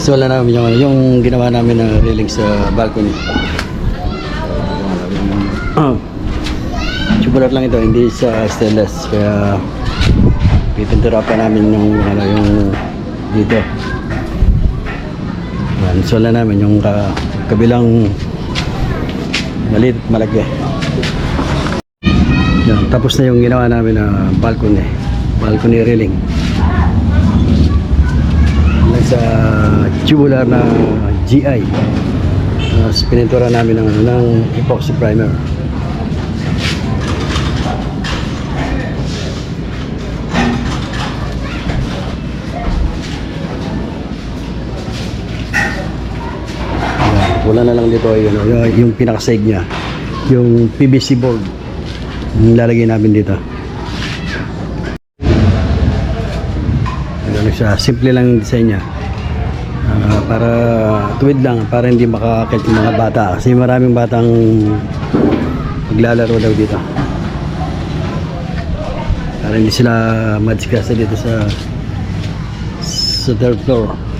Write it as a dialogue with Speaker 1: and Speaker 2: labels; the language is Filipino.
Speaker 1: So wala namin yung, ano, yung ginawa namin na railing sa balcony. Uh, Tubular lang ito, hindi sa stainless. Kaya pipintura pa namin yung ano yung dito. Yan, so wala namin yung ka, kabilang maliit, malaki. Yan, tapos na yung ginawa namin na balcony. Balcony railing. Lang sa tubular na GI. Tapos pinintura namin ng, ng epoxy primer. Wala na lang dito yun, yung, yung pinaka-side niya. Yung PVC board. Yung lalagay namin dito. Ano siya, simple lang design niya. Ah, para tuwid lang, para hindi makakakit yung mga bata. Kasi maraming batang maglalaro daw dito. Para hindi sila madisgrasya dito sa sa third floor.